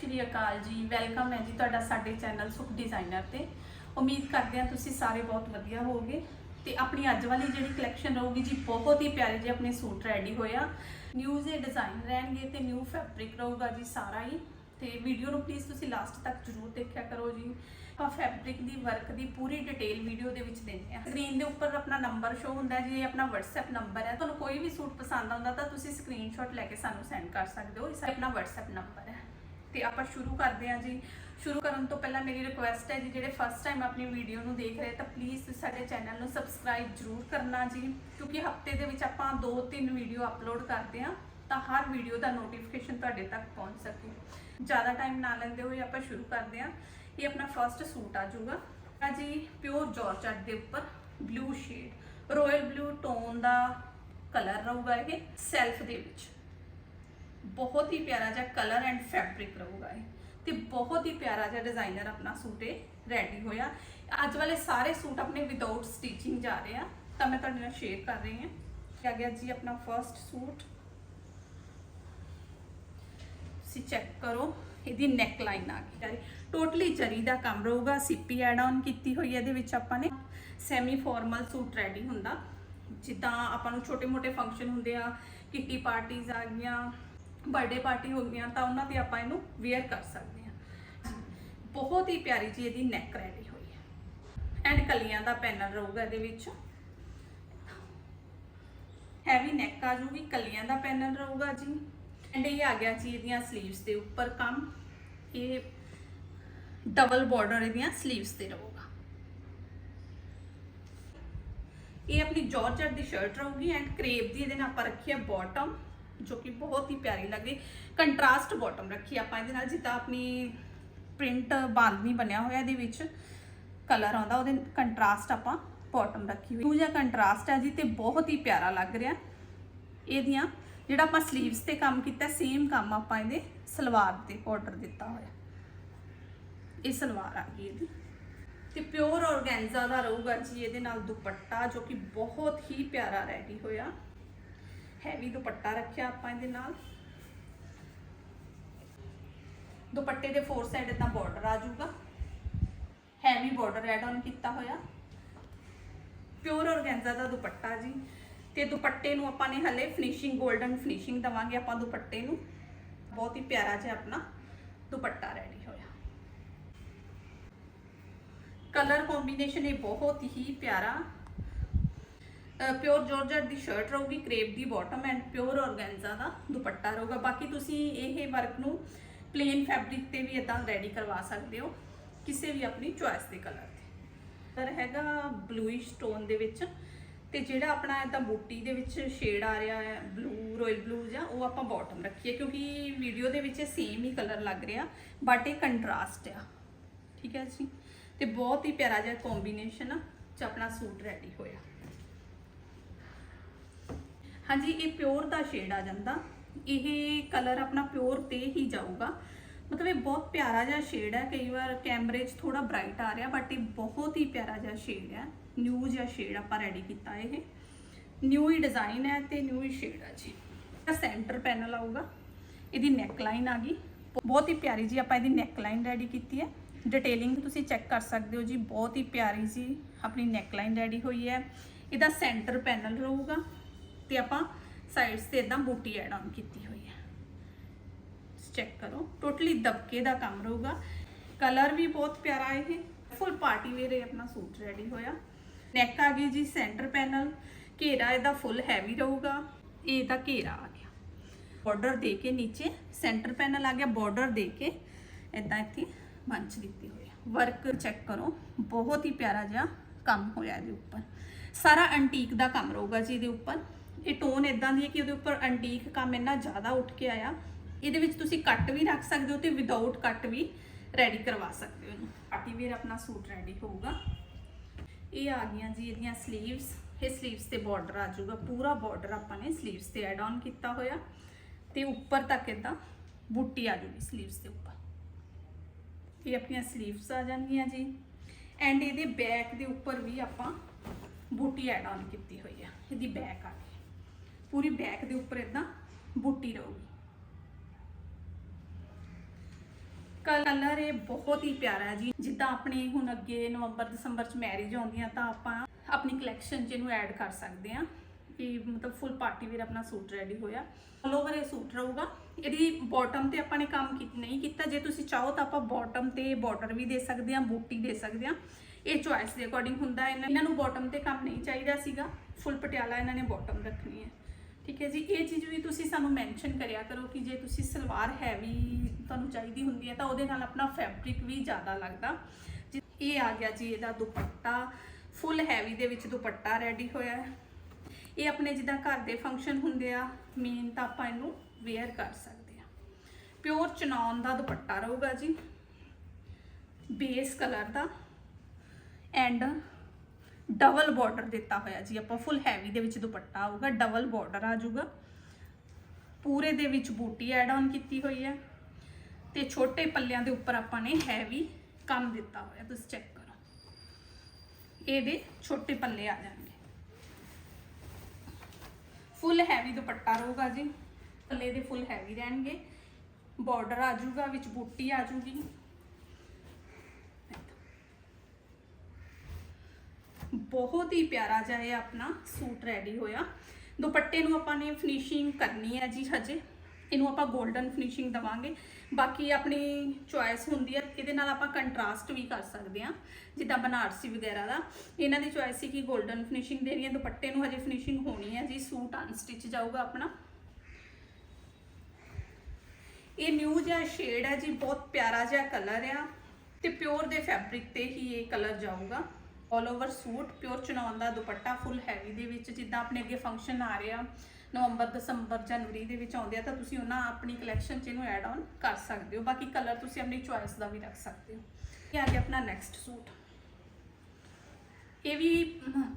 ਸ਼੍ਰੀ ਅਕਾਲ ਜੀ, ਵੈਲਕਮ ਹੈ ਜੀ ਤੁਹਾਡਾ ਸਾਡੇ ਚੈਨਲ ਸੁਖ ਡਿਜ਼ਾਈਨਰ ਤੇ। ਉਮੀਦ ਕਰਦੇ ਹਾਂ ਤੁਸੀਂ ਸਾਰੇ ਬਹੁਤ ਵਧੀਆ ਹੋਵੋਗੇ ਤੇ ਆਪਣੀ ਅੱਜ ਵਾਲੀ ਜਿਹੜੀ ਕਲੈਕਸ਼ਨ ਰਹੂਗੀ ਜੀ, ਬਹੁਤ ਹੀ ਪਿਆਰੇ ਜਿਹੇ ਆਪਣੇ ਸੂਟ ਰੈਡੀ ਹੋਇਆ ਨਿਊ ਜੇ ਡਿਜ਼ਾਈਨ ਰਹਿਣਗੇ ਤੇ ਨਿਊ ਫੈਬਰਿਕ ਰਹੂਗਾ ਜੀ ਸਾਰਾ ਹੀ। ਤੇ ਵੀਡੀਓ ਨੂੰ ਪਲੀਜ਼ ਤੁਸੀਂ ਲਾਸਟ ਤੱਕ ਜਰੂਰ ਦੇਖਿਆ ਕਰੋ ਜੀ। ਆਪਾਂ ਫੈਬਰਿਕ ਦੀ ਵਰਕ ਦੀ ਪੂਰੀ ਡਿਟੇਲ ਵੀਡੀਓ ਦੇ ਵਿੱਚ ਦਿੰਦੇ ਆ ਸਕਰੀਨ ਦੇ ਉੱਪਰ ਆਪਣਾ ਨੰਬਰ ਸ਼ੋ ਹੁੰਦਾ ਜੀ, ਇਹ ਆਪਣਾ WhatsApp ਨੰਬਰ ਹੈ। ਤੁਹਾਨੂੰ ਕੋਈ ਵੀ ਸੂਟ ਪਸੰਦ ਆਉਂਦਾ ਤਾਂ ਤੁਸੀਂ ਸਕਰੀਨਸ਼ਾਟ ਲੈ ਕੇ ਸਾਨੂੰ ਸੈਂਡ ਕਰ ਸਕਦੇ ਹੋ। ਇਸ ਆਪਣਾ WhatsApp ਨੰਬਰ ਹੈ। ਤੇ ਆਪਾਂ ਸ਼ੁਰੂ ਕਰਦੇ ਹਾਂ ਜੀ। ਸ਼ੁਰੂ ਕਰਨ ਤੋਂ ਪਹਿਲਾਂ ਮੇਰੀ ਰਿਕੁਐਸਟ ਹੈ ਜੀ, ਜਿਹੜੇ ਫਸਟ ਟਾਈਮ ਆਪਣੀ ਵੀਡੀਓ ਨੂੰ ਦੇਖ ਰਹੇ, ਤਾਂ ਪਲੀਜ਼ ਸਾਡੇ ਚੈਨਲ ਨੂੰ ਸਬਸਕ੍ਰਾਈਬ ਜਰੂਰ ਕਰਨਾ ਜੀ। ਕਿਉਂਕਿ ਹਫ਼ਤੇ ਦੇ ਵਿੱਚ ਆਪਾਂ ਦੋ ਤਿੰਨ ਵੀਡੀਓ ਅਪਲੋਡ ਕਰਦੇ ਹਾਂ, ਤਾਂ ਹਰ ਵੀਡੀਓ ਦਾ ਨੋਟੀਫਿਕੇਸ਼ਨ ਤੁਹਾਡੇ ਤੱਕ ਪਹੁੰਚ ਸਕੇ। ਜ਼ਿਆਦਾ ਟਾਈਮ ਨਾ ਲੈਂਦੇ ਹੋਏ ਆਪਾਂ ਸ਼ੁਰੂ ਕਰਦੇ ਹਾਂ। ਇਹ ਆਪਣਾ ਫਰਸਟ ਸੂਟ ਆ ਜਾਊਗਾ। ਆ ਜੀ ਪਿਓਰ ਜਾਰਜਟ ਦੇ ਉੱਪਰ blue shade royal blue tone ਦਾ ਕਲਰ ਰਹੂਗਾ ਇਹ ਸੈਲਫ ਦੇ ਵਿੱਚ। ਬਹੁਤ ਹੀ ਪਿਆਰਾ ਜਿਹਾ ਕਲਰ ਐਂਡ ਫੈਬਰਿਕ ਰਹੂਗਾ ਇਹ। ਤੇ ਬਹੁਤ ਹੀ ਪਿਆਰਾ ਜਿਹਾ ਡਿਜ਼ਾਈਨਰ ਆਪਣਾ ਸੂਟ ਇਹ ਰੈਡੀ ਹੋਇਆ। ਅੱਜ ਵਾਲੇ ਸਾਰੇ ਸੂਟ ਆਪਣੇ ਵਿਦਆਊਟ ਸਟਿਚਿੰਗ ਜਾ ਰਹੇ ਆ। ਤਾਂ ਮੈਂ ਤੁਹਾਡੇ ਨਾਲ ਸ਼ੇਅਰ ਕਰ ਰਹੀ ਹਾਂ। ਇਹ ਆ ਗਿਆ ਜੀ ਆਪਣਾ ਫਰਸਟ ਸੂਟ। ਤੁਸੀਂ ਚੈੱਕ ਕਰੋ, ਇਹਦੀ ਨੈਕ ਲਾਈਨ ਆ ਗਈ। ਟੋਟਲੀ ਜਰੀ ਦਾ ਕੰਮ ਰਹੂਗਾ। ਸਿੱਪੀ ਐਡ ਆਨ ਕੀਤੀ ਹੋਈ ਹੈ ਇਹਦੇ ਵਿੱਚ ਆਪਾਂ ਨੇ ਸੈਮੀ ਫਾਰਮਲ ਸੂਟ ਰੈਡੀ ਹੁੰਦਾ। ਜਿੱਦਾਂ ਆਪਾਂ ਨੂੰ ਛੋਟੇ-ਮੋਟੇ ਫੰਕਸ਼ਨ ਹੁੰਦੇ ਆ, ਕਿੱਟੀ ਪਾਰਟੀਆਂ ਆ ਗਈਆਂ। ਬਰਥਡੇ ਪਾਰਟੀ ਹੋ ਗਈਆਂ ਤਾਂ ਉਹਨਾਂ ਤੇ ਆਪਾਂ ਇਹਨੂੰ ਵੇਅਰ ਕਰ ਸਕਦੇ ਹਾਂ। ਬਹੁਤ ਹੀ ਪਿਆਰੀ ਜੀ ਇਹਦੀ ਨੈਕ ਰੈਡੀ ਹੋਈ ਹੈ। ਐਂਡ ਕਲੀਆਂ ਦਾ ਪੈਨਲ ਰਹੂਗਾ ਇਹਦੇ ਵਿੱਚ। ਹੈਵੀ ਨੈਕ ਆ ਜੂਗੀ, ਕਲੀਆਂ ਦਾ ਪੈਨਲ ਰਹੂਗਾ ਜੀ। ਐਂਡ ਇਹ ਆ ਗਿਆ ਜੀ ਇਹਦੀਆਂ 슬ੀਵਸ ਦੇ ਉੱਪਰ ਕੰਮ। ਇਹ ਡਬਲ ਬਾਰਡਰ ਇਹਦੀਆਂ 슬ੀਵਸ ਤੇ ਰਹੂਗਾ। ਇਹ ਆਪਣੀ ਜਾਰਜਟ ਦੀ ਸ਼ਰਟ ਰਹੂਗੀ ਐਂਡ ਕਰੇਪ ਦੀ ਇਹਦੇ ਨਾਲ ਆਪਾਂ ਰੱਖੀ ਹੈ ਬਾਟਮ ਜੋ ਕਿ ਬਹੁਤ ਹੀ ਪਿਆਰੀ ਲੱਗਦੀ ਕੰਟਰਾਸਟ ਬਾਟਮ ਰੱਖੀ ਆਪਾਂ ਇਹਦੇ ਨਾਲ, ਜਿੱਦਾਂ ਆਪਣੀ ਪ੍ਰਿੰਟ ਬਾਂਦਨੀ ਬਣਿਆ ਹੋਇਆ ਇਹਦੇ ਵਿੱਚ ਕਲਰ ਆਉਂਦਾ, ਉਹਦੇ ਕੰਟਰਾਸਟ ਆਪਾਂ ਬਾਟਮ ਰੱਖੀ ਹੋਈ। ਉਹ ਕੰਟਰਾਸਟ ਹੈ ਜੀ ਤੇ ਬਹੁਤ ਹੀ ਪਿਆਰਾ ਲੱਗ ਰਿਹਾ। ਇਹਦੀਆਂ ਜਿਹੜਾ ਆਪਾਂ 슬ੀਵਸ ਤੇ ਕੰਮ ਕੀਤਾ ਸੇਮ ਕੰਮ ਆਪਾਂ ਇਹਦੇ ਸਲਵਾਰ ਤੇ ਆਰਡਰ ਦਿੱਤਾ ਹੋਇਆ। ਇਹ ਸਲਵਾਰ ਆ ਗਈ ਇਹਦੀ। ਤੇ ਪਿਓਰ ਔਰਗੈਂਜਾ ਦਾ ਰਹੂਗਾ ਜੀ ਇਹਦੇ ਨਾਲ ਦੁਪੱਟਾ, ਜੋ ਕਿ ਬਹੁਤ ਹੀ ਪਿਆਰਾ ਰੈਡੀ ਹੋਇਆ। ਹੈਵੀ ਦੁਪੱਟਾ ਰੱਖਿਆ ਆਪਾਂ ਇਹਦੇ ਨਾਲ। ਦੁਪੱਟੇ ਦੇ ਫੋਰ ਸਾਈਡ ਇਦਾਂ ਬਾਰਡਰ ਆ ਜਾਊਗਾ। ਹੈਵੀ ਬਾਰਡਰ ਐਡ ਆਨ ਕੀਤਾ ਹੋਇਆ। ਪਿਓਰ ਆਰਗੈਂਜ਼ਾ ਦਾ ਦੁਪੱਟਾ ਜੀ। ਤੇ ਦੁਪੱਟੇ ਨੂੰ ਆਪਾਂ ਨੇ ਹਲੇ ਫਿਨਿਸ਼ਿੰਗ 골ਡਨ ਫਿਨਿਸ਼ਿੰਗ ਦਵਾਂਗੇ ਆਪਾਂ ਦੁਪੱਟੇ ਨੂੰ। ਬਹੁਤ ਹੀ ਪਿਆਰਾ ਜਿਹਾ ਆਪਣਾ ਦੁਪੱਟਾ ਰੈਡੀ ਹੋਇਆ। ਕਲਰ ਕੰਬੀਨੇਸ਼ਨ ਇਹ ਬਹੁਤ ਹੀ ਪਿਆਰਾ ਪਿਓਰ ਜਾਰਜਟ ਦੀ ਸ਼ਰਟ ਰਹੂਗੀ ਕਰੇਪ ਦੀ ਬਾਟਮ ਐਂਡ ਪਿਓਰ ਆਰਗੈਂਜ਼ਾ ਦਾ ਦੁਪੱਟਾ ਰਹੂਗਾ। ਬਾਕੀ ਤੁਸੀਂ ਇਹ ਵਰਕ ਨੂੰ ਪਲੇਨ ਫੈਬਰਿਕ ਤੇ ਵੀ ਇਦਾਂ ਰੈਡੀ ਕਰਵਾ ਸਕਦੇ ਹੋ, ਕਿਸੇ ਵੀ ਆਪਣੀ ਚੁਆਇਸ ਦੇ ਕਲਰ ਤੇ। ਕਲਰ ਹੈਗਾ ਬਲੂਇਸ਼ ਟੋਨ ਦੇ ਵਿੱਚ ਤੇ ਜਿਹੜਾ ਆਪਣਾ ਇਦਾਂ ਬੂਟੀ ਦੇ ਵਿੱਚ ਸ਼ੇਡ ਆ ਰਿਹਾ ਹੈ ਬਲੂ ਰੋਇਲ ਬਲੂ ਜਾਂ ਉਹ ਆਪਾਂ ਬਾਟਮ ਰੱਖੀਏ, ਕਿਉਂਕਿ ਵੀਡੀਓ ਦੇ ਵਿੱਚ ਸੇਮ ਹੀ ਕਲਰ ਲੱਗ ਰਿਹਾ ਬਟ ਇਹ ਕੰਟਰਾਸਟ ਆ। ਠੀਕ ਹੈ ਜੀ? ਤੇ ਬਹੁਤ ਹੀ ਪਿਆਰਾ ਜਿਹਾ ਕੰਬੀਨੇਸ਼ਨ ਚ ਆਪਣਾ ਸੂਟ ਰੈਡੀ ਹੋਇਆ। ਹਾਂਜੀ, ਇਹ ਪਿਓਰ ਦਾ ਸ਼ੇਡ ਆ ਜਾਂਦਾ। ਇਹ ਕਲਰ ਆਪਣਾ ਪਿਓਰ ਤੇ ਹੀ ਜਾਊਗਾ। ਮਤਲਬ ਇਹ ਬਹੁਤ ਪਿਆਰਾ ਜਿਹਾ ਸ਼ੇਡ ਹੈ। ਕਈ ਵਾਰ ਕੈਮਰੇ 'ਚ ਥੋੜਾ ਬ੍ਰਾਈਟ ਆ ਰਿਹਾ ਬਟ ਇਹ ਬਹੁਤ ਹੀ ਪਿਆਰਾ ਜਿਹਾ ਸ਼ੇਡ ਹੈ। ਨਿਊ ਜਿਹਾ ਸ਼ੇਡ ਆਪਾਂ ਰੈਡੀ ਕੀਤਾ ਇਹ। ਨਿਊ ਹੀ ਡਿਜ਼ਾਈਨ ਹੈ ਤੇ ਨਿਊ ਹੀ ਸ਼ੇਡ ਹੈ ਜੀ। ਇਹ ਸੈਂਟਰ ਪੈਨਲ ਆਊਗਾ। ਇਹਦੀ ਨੈਕ ਲਾਈਨ ਆ ਗਈ। ਬਹੁਤ ਹੀ ਪਿਆਰੀ ਜੀ ਆਪਾਂ ਇਹਦੀ ਨੈਕ ਲਾਈਨ ਰੈਡੀ ਕੀਤੀ ਹੈ। ਡਿਟੇਲਿੰਗ ਤੁਸੀਂ ਚੈੱਕ ਕਰ ਸਕਦੇ ਹੋ ਜੀ। ਬਹੁਤ ਹੀ ਪਿਆਰੀ ਜੀ ਆਪਣੀ ਨੈਕ ਲਾਈਨ ਰੈਡੀ ਹੋਈ ਹੈ। ਇਹਦਾ ਸੈਂਟਰ ਪੈਨਲ ਰਹੂਗਾ। ਤੇ ਆਪਾਂ ਸਾਈਡਸ ਤੇ ਇਦਾਂ ਬੂਟੀ ਐਡ ਆਨ ਕੀਤੀ ਹੋਈ ਹੈ। ਚੈੱਕ ਕਰੋ। ਟੋਟਲੀ ਦਬਕੇ ਦਾ ਕੰਮ ਰਹੂਗਾ। ਕਲਰ ਵੀ ਬਹੁਤ ਪਿਆਰਾ ਹੈ ਇਹ। ਫੁੱਲ ਪਾਰਟੀ ਵੇਅਰ ਇਹ ਆਪਣਾ ਸੂਟ ਰੈਡੀ ਹੋਇਆ। ਨੈਕ ਆ ਗਈ ਜੀ ਸੈਂਟਰ ਪੈਨਲ ਘੇਰਾ ਇਹਦਾ ਫੁੱਲ ਹੈਵੀ ਰਹੂਗਾ। ਇਹ ਦਾ ਘੇਰਾ ਆ ਗਿਆ। ਬਾਰਡਰ ਦੇ ਕੇ ਨੀਚੇ ਸੈਂਟਰ ਪੈਨਲ ਆ ਗਿਆ। ਬਾਰਡਰ ਦੇ ਕੇ ਇਦਾਂ ਇੱਥੇ ਮੰਚ ਦਿੱਤੀ ਹੋਈ ਹੈ। ਵਰਕ ਚੈੱਕ ਕਰੋ। ਬਹੁਤ ਹੀ ਪਿਆਰਾ ਜਿਹਾ ਕੰਮ ਹੋਇਆ ਇਹਦੇ ਉੱਪਰ। ਸਾਰਾ ਐਂਟੀਕ ਦਾ ਕੰਮ ਰਹੂਗਾ ਜੀ ਇਹਦੇ ਉੱਪਰ। ਇਹ ਟੋਨ ਇਦਾਂ ਦੀ ਹੈ ਕਿ ਉਹਦੇ ਉੱਪਰ ਐਂਟੀਕ ਕੰਮ ਇੰਨਾ ਜ਼ਿਆਦਾ ਉੱਠ ਕੇ ਆਇਆ, ਇਹਦੇ ਵਿੱਚ ਤੁਸੀਂ ਕੱਟ ਵੀ ਰੱਖ ਸਕਦੇ ਹੋ ਤੇ ਵਿਦਆਊਟ ਕੱਟ ਵੀ ਰੈਡੀ ਕਰਵਾ ਸਕਦੇ ਹੋ ਪਾਰਟੀ ਵੇਅਰ ਆਪਣਾ ਸੂਟ ਰੈਡੀ ਹੋਊਗਾ। ਇਹ ਆ ਗਈਆਂ ਜੀ ਇਹਦੀਆਂ ਸਲੀਵਸ ਇਹ ਸਲੀਵਸ ਤੇ ਬਾਰਡਰ ਆ ਜਾਊਗਾ, ਪੂਰਾ ਬਾਰਡਰ ਆਪਾਂ ਨੇ ਸਲੀਵਸ ਤੇ ਐਡ ਆਨ ਕੀਤਾ ਹੋਇਆ। ਤੇ ਉੱਪਰ ਤੱਕ ਇਦਾਂ ਬੂਟੀ ਆ ਜੂਗੀ ਸਲੀਵਸ ਦੇ ਉੱਪਰ। ਇਹ ਆਪਣੀਆਂ ਸਲੀਵਸ ਆ ਜਾਣਗੀਆਂ ਜੀ। ਐਂਡ ਇਹਦੇ ਬੈਕ ਦੇ ਉੱਪਰ ਵੀ ਆਪਾਂ ਬੂਟੀ ਐਡ ਆਨ ਕੀਤੀ ਹੋਈ ਆ। ਇਹਦੀ ਬੈਕ ਆ ਗਈ। ਪੂਰੀ ਬੈਕ ਦੇ ਉੱਪਰ ਇਦਾਂ ਬੂਟੀ ਰਹੂਗੀ। ਕਲਰ ਇਹ ਬਹੁਤ ਹੀ ਪਿਆਰਾ ਜੀ। ਜਿੱਦਾਂ ਆਪਣੇ ਹੁਣ ਅੱਗੇ ਨਵੰਬਰ, ਦਸੰਬਰ ਚ ਮੈਰਿਜ ਆਉਂਦੀਆਂ, ਤਾਂ ਆਪਾਂ ਆਪਣੀ ਕਲੈਕਸ਼ਨ ਚ ਇਹਨੂੰ ਐਡ ਕਰ ਸਕਦੇ ਹਾਂ। ਕਿ ਮਤਲਬ ਫੁੱਲ ਪਾਰਟੀ ਵੇਅਰ ਆਪਣਾ ਸੂਟ ਰੈਡੀ ਹੋਇਆ। ਆਲ ਓਵਰ ਇਹ ਸੂਟ ਰਹੂਗਾ। ਇਹਦੀ ਬਾਟਮ ਤੇ ਆਪਾਂ ਨੇ ਕੰਮ ਨਹੀਂ ਕੀਤਾ। ਜੇ ਤੁਸੀਂ ਚਾਹੋ ਤਾਂ ਆਪਾਂ ਬਾਟਮ ਤੇ ਬਾਰਡਰ ਵੀ ਦੇ ਸਕਦੇ ਹਾਂ, ਬੂਟੀ ਦੇ ਸਕਦੇ ਹਾਂ। ਇਹ ਚੁਆਇਸ ਦੇ ਅਕੋਰਡਿੰਗ ਹੁੰਦਾ। ਇਹਨਾਂ ਨੂੰ ਬਾਟਮ ਤੇ ਕੰਮ ਨਹੀਂ ਚਾਹੀਦਾ ਸੀਗਾ। ਫੁੱਲ ਪਟਿਆਲਾ ਇਹਨਾਂ ਨੇ ਬਾਟਮ ਰੱਖਣੀ ਹੈ। ਠੀਕ ਹੈ ਜੀ ਇਹ ਚੀਜ਼ ਵੀ ਤੁਸੀਂ ਸਾਨੂੰ ਮੈਂਸ਼ਨ ਕਰਿਆ ਕਰੋ ਕਿ ਜੇ ਤੁਸੀਂ ਸਲਵਾਰ ਹੈਵੀ ਤੁਹਾਨੂੰ ਚਾਹੀਦੀ ਹੁੰਦੀ ਹੈ ਤਾਂ ਉਹਦੇ ਨਾਲ ਆਪਣਾ ਫੈਬਰਿਕ ਵੀ ਜ਼ਿਆਦਾ ਲੱਗਦਾ। ਜੀ, ਇਹ ਆ ਗਿਆ ਜੀ ਇਹਦਾ ਦੁਪੱਟਾ ਫੁੱਲ ਹੈਵੀ ਦੇ ਵਿੱਚ ਦੁਪੱਟਾ ਰੈਡੀ ਹੋਇਆ ਹੈ। ਇਹ ਆਪਣੇ ਜਿੱਦਾਂ ਘਰ ਦੇ ਫੰਕਸ਼ਨ ਹੁੰਦੇ ਆ ਮੇਨ ਤਾਂ ਆਪਾਂ ਇਹਨੂੰ ਵੇਅਰ ਕਰ ਸਕਦੇ ਆ ਪਿਓਰ ਚਨੌਨ ਦਾ ਦੁਪੱਟਾ ਰਹੂਗਾ ਜੀ। ਬੇਸ ਕਲਰ ਦਾ। ਐਂਡ ਡਬਲ ਬਾਰਡਰ ਦਿੱਤਾ ਹੋਇਆ ਜੀ। ਆਪਾਂ ਫੁੱਲ ਹੈਵੀ ਦੇ ਵਿੱਚ ਦੁਪੱਟਾ ਆਊਗਾ ਡਬਲ ਬਾਰਡਰ ਆ ਜਾਊਗਾ। ਪੂਰੇ ਦੇ ਵਿੱਚ ਬੂਟੀ ਐਡ ਆਨ ਕੀਤੀ ਹੋਈ ਹੈ। ਤੇ ਛੋਟੇ ਪੱਲਿਆਂ ਦੇ ਉੱਪਰ ਆਪਾਂ ਨੇ ਹੈਵੀ ਕੰਮ ਦਿੱਤਾ ਹੋਇਆ, ਤੁਸੀਂ ਚੈੱਕ ਕਰੋ। ਇਹਦੇ ਛੋਟੇ ਪੱਲੇ ਆ ਜਾਣਗੇ। ਫੁੱਲ ਹੈਵੀ ਦੁਪੱਟਾ ਰਹੂਗਾ ਜੀ। ਪੱਲੇ ਦੇ ਫੁੱਲ ਹੈਵੀ ਰਹਿਣਗੇ। ਬਾਰਡਰ ਆ ਜਾਊਗਾ, ਵਿੱਚ ਬੂਟੀ ਆ ਜਾਊਗੀ। ਬਹੁਤ ਹੀ ਪਿਆਰਾ ਜਿਹਾ ਇਹ ਆਪਣਾ ਸੂਟ ਰੈਡੀ ਹੋਇਆ। ਦੁਪੱਟੇ ਨੂੰ ਆਪਾਂ ਨੇ ਫਿਨਿਸ਼ਿੰਗ ਕਰਨੀ ਹੈ ਜੀ ਹਜੇ। ਇਹਨੂੰ ਆਪਾਂ 골ਡਨ ਫਿਨਿਸ਼ਿੰਗ ਦਵਾਂਗੇ। ਬਾਕੀ ਆਪਣੀ ਚੁਆਇਸ ਹੁੰਦੀ ਹੈ, ਇਹਦੇ ਨਾਲ ਆਪਾਂ ਕੰਟਰਾਸਟ ਵੀ ਕਰ ਸਕਦੇ ਹਾਂ, ਜਿੱਦਾਂ ਬਨਾਰਸੀ ਵਗੈਰਾ ਦਾ। ਇਹਨਾਂ ਦੀ ਚੁਆਇਸ ਸੀ ਕਿ 골ਡਨ ਫਿਨਿਸ਼ਿੰਗ ਦੇਣੀ ਹੈ, ਦੁਪੱਟੇ ਨੂੰ ਹਜੇ ਫਿਨਿਸ਼ਿੰਗ ਹੋਣੀ ਹੈ ਜੀ, ਸੂਟ ਅਨਸਟਿਚ ਜਾਊਗਾ ਆਪਣਾ। ਇਹ ਨਿਊ ਜਿਹਾ ਸ਼ੇਡ ਹੈ ਜੀ, ਬਹੁਤ ਪਿਆਰਾ ਜਿਹਾ ਕਲਰ ਆ ਤੇ ਪਿਓਰ ਦੇ ਫੈਬਰਿਕ ਤੇ ਹੀ ਇਹ ਕਲਰ ਜਾਊਗਾ। All over suit pure chiffon ਦਾ ਦੁਪੱਟਾ ਫੁੱਲ ਹੈਵੀ ਦੇ ਵਿੱਚ, ਜਿੱਦਾਂ ਆਪਣੇ ਅੱਗੇ ਫੰਕਸ਼ਨ ਆ ਰਿਹਾ, ਨਵੰਬਰ, ਦਸੰਬਰ, ਜਨਵਰੀ ਦੇ ਵਿੱਚ ਆਉਂਦੇ ਆ, ਤਾਂ ਤੁਸੀਂ ਉਹਨਾਂ ਆਪਣੀ ਕਲੈਕਸ਼ਨ 'ਚ ਇਹਨੂੰ ਐਡ ਆਨ ਕਰ ਸਕਦੇ ਹੋ। ਬਾਕੀ ਕਲਰ ਤੁਸੀਂ ਆਪਣੀ ਚੁਆਇਸ ਦਾ ਵੀ ਰੱਖ ਸਕਦੇ ਹੋ। ਇਹ ਆ ਗਿਆ ਆਪਣਾ ਨੈਕਸਟ ਸੂਟ। ਇਹ ਵੀ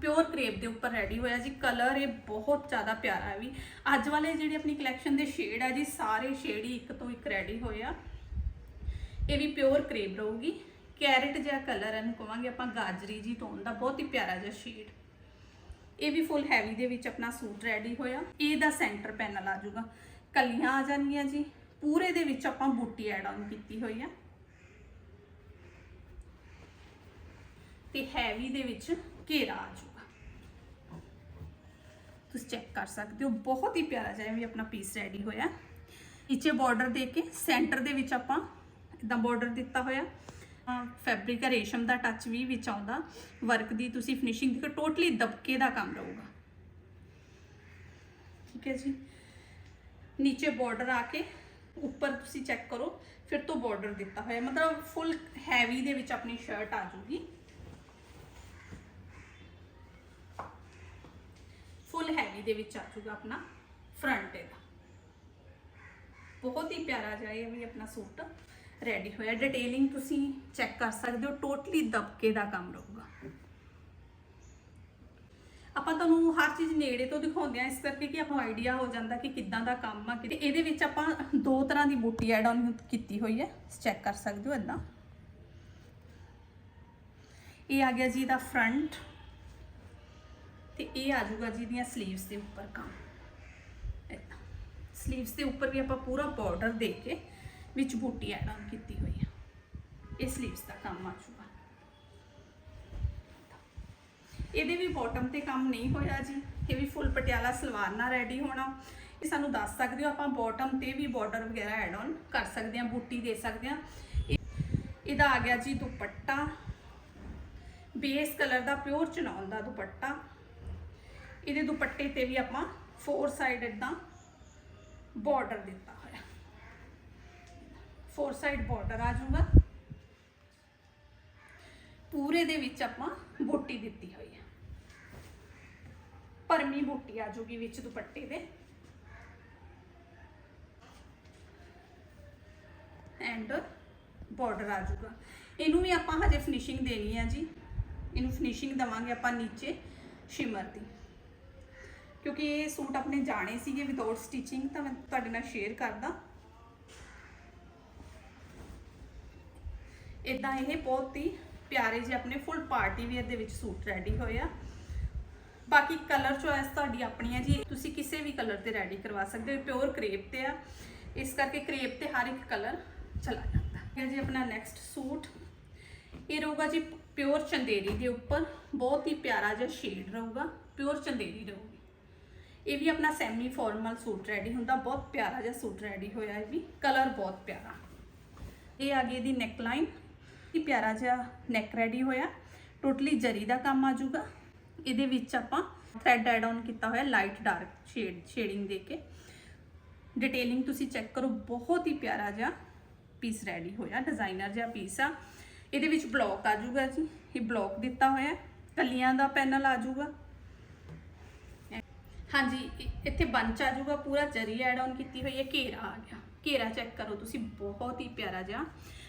ਪਿਓਰ ਕ੍ਰੇਪ ਦੇ ਉੱਪਰ ਰੈਡੀ ਹੋਇਆ ਜੀ। ਕਲਰ ਇਹ ਬਹੁਤ ਜ਼ਿਆਦਾ ਪਿਆਰਾ ਹੈ ਵੀ। ਅੱਜ ਵਾਲੇ ਜਿਹੜੇ ਆਪਣੀ ਕਲੈਕਸ਼ਨ ਦੇ ਸ਼ੇਡ ਆ ਜੀ, ਸਾਰੇ ਸ਼ੇਡ ਹੀ ਇੱਕ ਤੋਂ ਇੱਕ ਰੈਡੀ ਹੋਏ ਆ। ਇਹ ਵੀ ਪਿਓਰ ਕ੍ਰੇਪ ਰਹੂਗੀ। ਕੈਰਟ ਜਿਹਾ ਕਲਰ ਇਹਨੂੰ ਕਵਾਂਗੇ ਆਪਾਂ ਗਾਜਰੀ ਜੀ ਟੋਨ ਦਾ, ਬਹੁਤ ਹੀ ਪਿਆਰਾ ਜਿਹਾ ਸ਼ੇਡ ਇਹ ਵੀ ਫੁੱਲ ਹੈਵੀ ਦੇ ਵਿੱਚ ਆਪਣਾ ਸੂਟ ਰੈਡੀ ਹੋਇਆ। ਇਹਦਾ ਸੈਂਟਰ ਪੈਨਲ ਆ ਜਾਊਗਾ ਕਲੀਆਂ ਆ ਜਾਣਗੀਆਂ ਜੀ। ਪੂਰੇ ਦੇ ਵਿੱਚ ਆਪਾਂ ਬੂਟੀ ਐਡ ਆਨ ਕੀਤੀ ਹੋਈ ਆ। ਤੇ ਹੈਵੀ ਦੇ ਵਿੱਚ ਘੇਰਾ ਆ ਜਾਊਗਾ ਤੁਸੀਂ ਚੈੱਕ ਕਰ ਸਕਦੇ ਹੋ। ਬਹੁਤ ਹੀ ਪਿਆਰਾ ਜਿਹਾ ਵੀ ਆਪਣਾ ਪੀਸ ਰੈਡੀ ਹੋਇਆ। ਨੀਚੇ ਬਾਰਡਰ ਦੇ ਕੇ ਸੈਂਟਰ ਦੇ ਵਿੱਚ ਆਪਾਂ ਇਦਾਂ ਬਾਰਡਰ ਦਿੱਤਾ ਹੋਇਆ। ਫੈਬਰਿਕ ਰੇਸ਼ਮ ਦਾ ਟੱਚ ਵੀ ਵਿੱਚ ਆਉਂਦਾ। ਵਰਕ ਦੀ ਤੁਸੀਂ ਫਿਨਿਸ਼ਿੰਗ ਦੇਖੋ ਟੋਟਲੀ ਦਬਕੇ ਦਾ ਕੰਮ ਰਹੂਗਾ। ਠੀਕ ਹੈ ਜੀ। ਨੀਚੇ ਬਾਰਡਰ ਆ ਕੇ ਉੱਪਰ ਤੁਸੀਂ ਚੈੱਕ ਕਰੋ, ਫਿਰ ਤੋਂ ਬਾਰਡਰ ਦਿੱਤਾ ਹੋਇਆ। ਮਤਲਬ ਫੁੱਲ ਹੈਵੀ ਦੇ ਵਿੱਚ ਆਪਣੀ ਸ਼ਰਟ ਆ ਜੂਗੀ। ਫੁੱਲ ਹੈਵੀ ਦੇ ਵਿੱਚ ਆ ਜਾਊਗਾ ਆਪਣਾ ਫਰੰਟ ਇਹਦਾ। ਬਹੁਤ ਹੀ ਪਿਆਰਾ ਜਿਹਾ ਇਹ ਵੀ ਆਪਣਾ ਸੂਟ। ਰੈਡੀ ਹੋਇਆ। ਡਿਟੇਲਿੰਗ ਤੁਸੀਂ ਚੈੱਕ ਕਰ ਸਕਦੇ ਹੋ। ਟੋਟਲੀ ਦਬਕੇ ਦਾ ਕੰਮ ਰਹੂਗਾ। ਆਪਾਂ ਤੁਹਾਨੂੰ ਹਰ ਚੀਜ਼ ਨੇੜੇ ਤੋਂ ਦਿਖਾਉਂਦੇ ਆ ਇਸ ਕਰਕੇ ਕਿ ਆਪਾਂ ਆਈਡੀਆ ਹੋ ਜਾਂਦਾ ਕਿ ਕਿੱਦਾਂ ਦਾ ਕੰਮ ਆ। ਕਿਤੇ ਇਹਦੇ ਵਿੱਚ ਆਪਾਂ ਦੋ ਤਰ੍ਹਾਂ ਦੀ ਬੂਟੀ ਐਡ ਆਨ ਕੀਤੀ ਹੋਈ ਹੈ। ਚੈੱਕ ਕਰ ਸਕਦੇ ਹੋ ਇਦਾਂ ਇਹ ਆ ਗਿਆ ਜੀ ਦਾ ਫਰੰਟ ਤੇ ਇਹ ਆ ਜਾਊਗਾ ਜੀ ਦੀਆਂ ਸਲੀਵਸ ਦੇ ਉੱਪਰ ਕੰਮ। ਏਦਾਂ। ਸਲੀਵਸ ਦੇ ਉੱਪਰ ਵੀ ਆਪਾਂ ਪੂਰਾ ਬਾਰਡਰ ਦੇ ਕੇ ਵਿੱਚ ਬੂਟੀ ਐਡ ਆਨ ਕੀਤੀ ਹੋਈ ਹੈ ਇਹ ਸਲੀਵਸ ਦਾ ਕੰਮ ਆ ਜਾਊਗਾ ਇਹਦੇ ਵੀ ਬਾਟਮ ਤੇ ਕੰਮ ਨਹੀਂ ਹੋਇਆ ਜੀ। ਇਹ ਵੀ ਫੁੱਲ ਪਟਿਆਲਾ ਸਲਵਾਰ ਨਾਲ ਰੈਡੀ ਹੋਣਾ। ਇਹ ਸਾਨੂੰ ਦੱਸ ਸਕਦੇ ਹੋ, ਆਪਾਂ ਬਾਟਮ ਤੇ ਵੀ ਬਾਰਡਰ ਵਗੈਰਾ ਐਡ ਆਨ ਕਰ ਸਕਦੇ ਹਾਂ, ਬੂਟੀ ਦੇ ਸਕਦੇ ਹਾਂ। ਇਹ- ਇਹਦਾ ਆ ਗਿਆ ਜੀ ਦੁਪੱਟਾ। ਬੇਸ ਕਲਰ ਦਾ ਪਿਓਰ ਚਨੌਨ ਦਾ ਦੁਪੱਟਾ। ਇਹਦੇ ਦੁਪੱਟੇ ਤੇ ਵੀ ਆਪਾਂ ਫੋਰ ਸਾਈਡ ਇਦਾਂ ਬਾਰਡਰ ਦਿੱਤਾ। ਫੋਰ ਸਾਈਡ ਬਾਰਡਰ ਆ ਜਾਊਗਾ। ਪੂਰੇ ਦੇ ਵਿੱਚ ਆਪਾਂ ਬੋਟੀ ਦਿੱਤੀ ਹੋਈ ਹੈ। ਪਰਮੀ ਬੋਟੀ ਆ ਜੂਗੀ ਵਿੱਚ ਦੁਪੱਟੇ ਦੇ। ਐਂਡ ਬਾਰਡਰ ਆ ਜੂਗਾ ਇਹਨੂੰ ਵੀ ਆਪਾਂ ਹਜੇ ਫਿਨਿਸ਼ਿੰਗ ਦੇਣੀ ਹੈ ਜੀ। ਇਹਨੂੰ ਫਿਨਿਸ਼ਿੰਗ ਦਵਾਂਗੇ ਆਪਾਂ ਨੀਚੇ ਸ਼ਿਮਰ ਦੀ। ਕਿਉਂਕਿ ਇਹ ਸੂਟ ਆਪਣੇ ਜਾਣੇ ਸੀਗੇ ਵਿਦਆਊਟ ਸਟਿਚਿੰਗ ਤਾਂ ਮੈਂ ਤੁਹਾਡੇ ਨਾਲ ਸ਼ੇਅਰ ਕਰਦਾ। ਇਦਾਂ ਇਹ ਬਹੁਤ ਹੀ ਪਿਆਰੇ ਜਿਹੇ ਆਪਣੇ ਫੁੱਲ ਪਾਰਟੀ ਵੇਅਰ ਦੇ ਵਿੱਚ ਸੂਟ ਰੈਡੀ ਹੋਏ ਆ। ਬਾਕੀ ਕਲਰ ਚੋਇਸ ਤੁਹਾਡੀ ਆਪਣੀ ਹੈ ਜੀ। ਤੁਸੀਂ ਕਿਸੇ ਵੀ ਕਲਰ ਤੇ ਰੈਡੀ ਕਰਵਾ ਸਕਦੇ ਹੋ। ਪਿਓਰ ਕ੍ਰੇਪ ਤੇ ਆ। ਇਸ ਕਰਕੇ ਕ੍ਰੇਪ ਤੇ ਹਰ ਇੱਕ ਕਲਰ ਚਲਾ ਜਾਂਦਾ। ਇਹ ਜੀ ਆਪਣਾ ਨੈਕਸਟ ਸੂਟ। ਇਹ ਰਹੂਗਾ ਜੀ ਪਿਓਰ ਚੰਦੇਰੀ ਦੇ ਉੱਪਰ। ਬਹੁਤ ਹੀ ਪਿਆਰਾ ਜਿਹਾ ਸ਼ੇਡ ਰਹੂਗਾ। ਪਿਓਰ ਚੰਦੇਰੀ ਰਹੂਗੀ। ਇਹ ਵੀ ਆਪਣਾ ਸੈਮੀ ਫਾਰਮਲ ਸੂਟ ਰੈਡੀ ਹੁੰਦਾ। ਬਹੁਤ ਪਿਆਰਾ ਜਿਹਾ ਸੂਟ ਰੈਡੀ ਹੋਇਆ ਇਹ ਵੀ। ਕਲਰ ਬਹੁਤ ਪਿਆਰਾ। ਇਹ ਆ ਗਈ ਇਹਦੀ ਨੈਕਲਾਈਨ ਲਾਈਨ ਪਿਆਰਾ ਜਿਹਾ ਨੈਕ ਰੈਡੀ ਹੋਇਆ। ਟੋਟਲੀ ਜਰੀ ਦਾ ਕੰਮ ਆ ਜਾਊਗਾ। ਇਹਦੇ ਵਿੱਚ ਆਪਾਂ ਥ੍ਰੈਡ ਐਡ ਆਨ ਕੀਤਾ ਹੋਇਆ ਲਾਈਟ ਡਾਰਕ ਸ਼ੇਡ ਸ਼ੇਡਿੰਗ ਦੇ ਕੇ। ਡਿਟੇਲਿੰਗ ਤੁਸੀਂ ਚੈੱਕ ਕਰੋ, ਬਹੁਤ ਹੀ ਪਿਆਰਾ ਜਿਹਾ ਪੀਸ ਰੈਡੀ ਹੋਇਆ ਡਿਜ਼ਾਈਨਰ ਜਿਹਾ ਪੀਸ ਆ। ਇਹਦੇ ਵਿੱਚ ਬਲੌਕ ਆ ਜਾਊਗਾ ਜੀ। ਇਹ ਬਲੌਕ ਦਿੱਤਾ ਹੋਇਆ ਕਲੀਆਂ ਦਾ ਪੈਨਲ ਆ ਜਾਊਗਾ। ਹਾਂਜੀ ਇੱਥੇ ਬੰਚ ਆ ਜਾਊਗਾ। ਪੂਰਾ ਜਰੀ ਐਡ ਆਨ ਕੀਤੀ ਹੋਈ ਹੈ। ਘੇਰਾ ਆ ਗਿਆ। ਘੇਰਾ ਚੈੱਕ ਕਰੋ ਤੁਸੀਂ। ਬਹੁਤ ਹੀ ਪਿਆਰਾ ਜਿਹਾ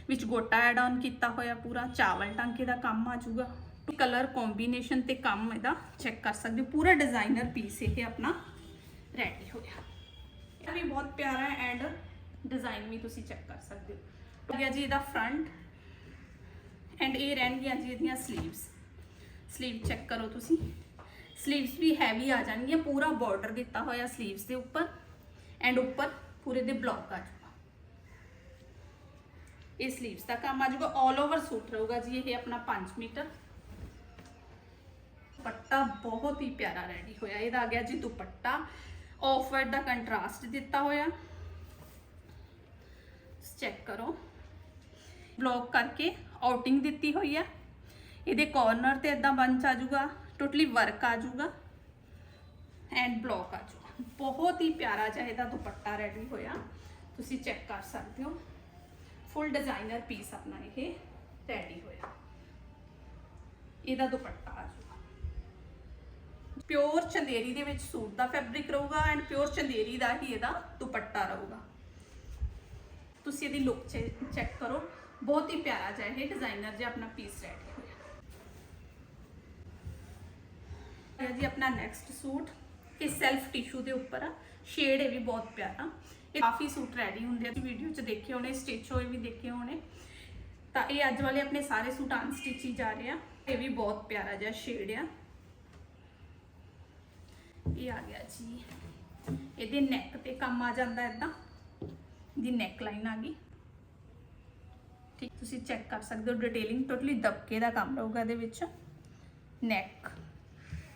ਵਿੱਚ ਗੋਟਾ ਐਡ ਆਨ ਕੀਤਾ ਹੋਇਆ ਪੂਰਾ, ਚਾਵਲ ਟਾਂਕੇ ਦਾ ਕੰਮ ਆ ਜਾਊਗਾ। ਕਲਰ ਕੰਬੀਨੇਸ਼ਨ ਤੇ ਕੰਮ ਇਹਦਾ ਚੈੱਕ ਕਰ ਸਕਦੇ ਹੋ। ਪੂਰਾ ਡਿਜ਼ਾਈਨਰ ਪੀਸ ਇਹ ਆਪਣਾ ਰੈਡੀ ਹੋ ਗਿਆ। ਇਹ ਵੀ ਬਹੁਤ ਪਿਆਰਾ ਹੈ ਐਂਡ ਡਿਜ਼ਾਈਨ ਵੀ ਤੁਸੀਂ ਚੈੱਕ ਕਰ ਸਕਦੇ ਹੋ। ਗਿਆ ਜੀ ਇਹਦਾ ਫਰੰਟ ਐਂਡ ਇਹ ਰਹਿਣਗੀਆਂ ਜੀ ਇਹਦੀਆਂ ਸਲੀਵਸ ਸਲੀਵ ਚੈੱਕ ਕਰੋ ਤੁਸੀਂ। ਸਲੀਵਸ ਵੀ ਹੈਵੀ ਆ ਜਾਣਗੀਆਂ, ਪੂਰਾ ਬਾਰਡਰ ਦਿੱਤਾ ਹੋਇਆ ਸਲੀਵਸ ਦੇ ਉੱਪਰ ਐਂਡ ਉੱਪਰ ਪੂਰੇ ਦੇ ਬਲੌਕ ਆ ਜਾਊਗਾ ਇਹ ਸਲੀਵਸ ਦਾ ਕੰਮ ਆ ਜਾਊਗਾ 올 ਓਵਰ ਸੂਟ ਰਹੂਗਾ ਜੀ, ਇਹ ਆਪਣਾ 5 ਮੀਟਰ। ਦੁਪੱਟਾ ਬਹੁਤ ਹੀ ਪਿਆਰਾ ਰੈਡੀ ਹੋਇਆ, ਇਹਦਾ ਆ ਗਿਆ ਜੀ ਦੁਪੱਟਾ। ਆਫ ਵਾਈਟ ਦਾ ਕੰਟਰਾਸਟ ਦਿੱਤਾ ਹੋਇਆ। ਚੈੱਕ ਕਰੋ। ਬਲੌਕ ਕਰਕੇ ਆਊਟਿੰਗ ਦਿੱਤੀ ਹੋਈ ਆ। ਇਹਦੇ ਕਾਰਨਰ ਤੇ ਇਦਾਂ ਬੰਚ ਆ ਜਾਊਗਾ ਟੋਟਲੀ ਵਰਕ ਆ ਜਾਊਗਾ। ਐਂਡ ਬਲੌਕ ਆ ਜਾਊਗਾ। ਬਹੁਤ ਹੀ ਪਿਆਰਾ ਜਿਹਾ ਇਹਦਾ ਦੁਪੱਟਾ ਰੈਡੀ ਹੋਇਆ। ਤੁਸੀਂ ਚੈੱਕ ਕਰ ਸਕਦੇ ਹੋ। ਫੁੱਲ ਡਿਜ਼ਾਈਨਰ ਪੀਸ ਆਪਣਾ ਇਹ ਰੈਡੀ ਹੋਇਆ। ਇਹਦਾ ਦੁਪੱਟਾ ਆ ਜਾਊਗਾ। ਪਿਓਰ ਚੰਦੇਰੀ ਦੇ ਵਿੱਚ ਸੂਟ ਦਾ ਫੈਬਰਿਕ ਰਹੂਗਾ ਐਂਡ ਪਿਓਰ ਚੰਦੇਰੀ ਦਾ ਹੀ ਇਹਦਾ ਦੁਪੱਟਾ ਰਹੂਗਾ। ਤੁਸੀਂ ਇਹਦੀ ਲੁੱਕ ਚੈੱਕ ਕਰੋ। ਬਹੁਤ ਹੀ ਪਿਆਰਾ ਜਿਹਾ ਇਹ ਡਿਜ਼ਾਈਨਰ ਜਿਹਾ ਆਪਣਾ ਪੀਸ ਰੈਡੀ ਹੋਇਆ। ਇਹ ਜੀ ਆਪਣਾ ਨੈਕਸਟ ਸੂਟ। ਇਹ ਸੈਲਫ ਟਿਸ਼ੂ ਦੇ ਉੱਪਰ ਆ। ਸ਼ੇਡ ਇਹ ਵੀ ਬਹੁਤ ਪਿਆਰਾ। ਇਹ ਕਾਫੀ ਸੂਟ ਰੈਡੀ ਹੁੰਦੇ ਆ। ਵੀਡੀਓ 'ਚ ਦੇਖੇ ਹੋਣੇ ਸਟਿਚ ਹੋਏ ਵੀ ਦੇਖੇ ਹੋਣੇ। ਤਾਂ ਇਹ ਅੱਜ ਵਾਲੇ ਆਪਣੇ ਸਾਰੇ ਸੂਟ ਅਨਸਟਿਚ ਹੀ ਜਾ ਰਹੇ ਆ। ਇਹ ਵੀ ਬਹੁਤ ਪਿਆਰਾ ਜਿਹਾ ਸ਼ੇਡ ਆ। ਇਹ ਆ ਗਿਆ ਜੀ। ਇਹਦੇ ਨੈਕ ਤੇ ਕੰਮ ਆ ਜਾਂਦਾ ਇਦਾਂ ਦੀ ਨੈਕ ਲਾਈਨ ਆ ਗਈ। ਠੀਕ, ਤੁਸੀਂ ਚੈੱਕ ਕਰ ਸਕਦੇ ਹੋ ਡਿਟੇਲਿੰਗ ਟੋਟਲੀ ਦਬਕੇ ਦਾ ਕੰਮ ਰਹੂਗਾ ਇਹਦੇ ਵਿੱਚ। ਨੈਕ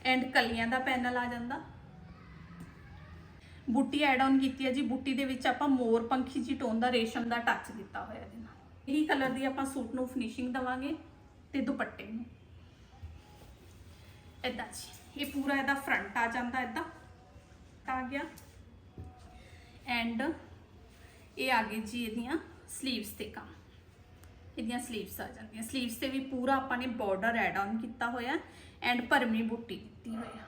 ਐਂਡ ਕਲੀਆਂ ਦਾ ਪੈਨਲ ਆ ਜਾਂਦਾ। ਬੂਟੀ ਐਡ ਆਨ ਕੀਤੀ ਹੈ ਜੀ, ਬੂਟੀ ਦੇ ਵਿੱਚ ਆਪਾਂ ਮੋਰ ਪੰਖੀ ਜੀ ਟੋਨ ਦਾ ਰੇਸ਼ਮ ਦਾ ਟੱਚ ਦਿੱਤਾ ਹੋਇਆ ਇਹਦੇ ਨਾਲ। ਇਹੀ ਕਲਰ ਦੀ ਆਪਾਂ ਸੂਟ ਨੂੰ ਫਿਨਿਸ਼ਿੰਗ ਦਵਾਂਗੇ ਤੇ ਦੁਪੱਟੇ ਨੂੰ। ਇਦਾਂ ਜੀ, ਇਹ ਪੂਰਾ ਇਹਦਾ ਫਰੰਟ ਆ ਜਾਂਦਾ ਇਦਾਂ ਆ ਗਿਆ। ਐਂਡ ਇਹ ਆ ਗਏ ਜੀ ਇਹਦੀਆਂ ਸਲੀਵਸ ਤੇ ਕੰਮ। ਇਹਦੀਆਂ ਸਲੀਵਸ ਆ ਜਾਂਦੀਆਂ ਸਲੀਵਸ ਤੇ ਵੀ ਪੂਰਾ ਆਪਾਂ ਨੇ ਬਾਰਡਰ ਐਡ ਆਨ ਕੀਤਾ ਹੋਇਆ ਐਂਡ ਭਰਮੀ ਬੁੱਟੀ ਦਿੱਤੀ ਹੋਈ ਆ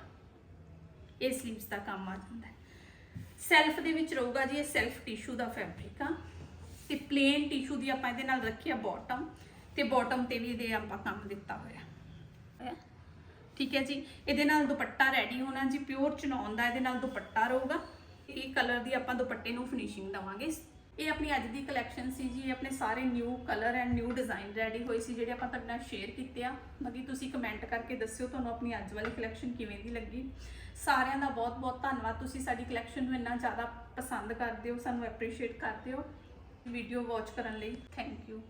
ਇਹ ਸਲੀਵਸ ਦਾ ਕੰਮ ਆ ਜਾਂਦਾ ਸੈਲਫ ਦੇ ਵਿੱਚ ਰਹੂਗਾ ਜੀ ਇਹ ਸੈਲਫ ਟਿਸ਼ੂ ਦਾ ਫੈਬਰਿਕ ਆ। ਤੇ ਪਲੇਨ ਟਿਸ਼ੂ ਦੀ ਆਪਾਂ ਇਹਦੇ ਨਾਲ ਰੱਖੀ ਆ ਬਾਟਮ ਤੇ ਬਾਟਮ ਤੇ ਵੀ ਇਹਦੇ ਆਪਾਂ ਕੰਮ ਦਿੱਤਾ ਹੋਇਆ। ਹੈ ਠੀਕ ਹੈ ਜੀ। ਇਹਦੇ ਨਾਲ ਦੁਪੱਟਾ ਰੈਡੀ ਹੋਣਾ ਜੀ। ਪਿਓਰ ਚਨੌਨ ਦਾ ਇਹਦੇ ਨਾਲ ਦੁਪੱਟਾ ਰਹੂਗਾ। ਇਹ ਕਲਰ ਦੀ ਆਪਾਂ ਦੁਪੱਟੇ ਨੂੰ ਫਿਨਿਸ਼ਿੰਗ ਦਵਾਂਗੇ। ਇਹ ਆਪਣੀ ਅੱਜ ਦੀ ਕਲੈਕਸ਼ਨ ਸੀ ਜੀ, ਇਹ ਆਪਣੇ ਸਾਰੇ new colour and new design ready ਹੋਈ ਸੀ, ਜਿਹੜੇ ਆਪਾਂ ਤੁਹਾਡੇ ਨਾਲ ਸ਼ੇਅਰ ਕੀਤੇ ਆ। ਬਾਕੀ ਤੁਸੀਂ ਕਮੈਂਟ ਕਰਕੇ ਦੱਸਿਓ ਤੁਹਾਨੂੰ ਆਪਣੀ ਅੱਜ ਵਾਲੀ ਕਲੈਕਸ਼ਨ ਕਿਵੇਂ ਦੀ ਲੱਗੀ। ਸਾਰਿਆਂ ਦਾ ਬਹੁਤ ਬਹੁਤ ਧੰਨਵਾਦ। ਤੁਸੀਂ ਸਾਡੀ ਕਲੈਕਸ਼ਨ ਨੂੰ ਇੰਨਾ ਜ਼ਿਆਦਾ ਪਸੰਦ ਕਰਦੇ ਹੋ, ਸਾਨੂੰ ਐਪਰੀਸ਼ੀਏਟ ਕਰਦੇ ਹੋ। ਵੀਡੀਓ ਵਾਚ ਕਰਨ ਲਈ ਥੈਂਕ ਯੂ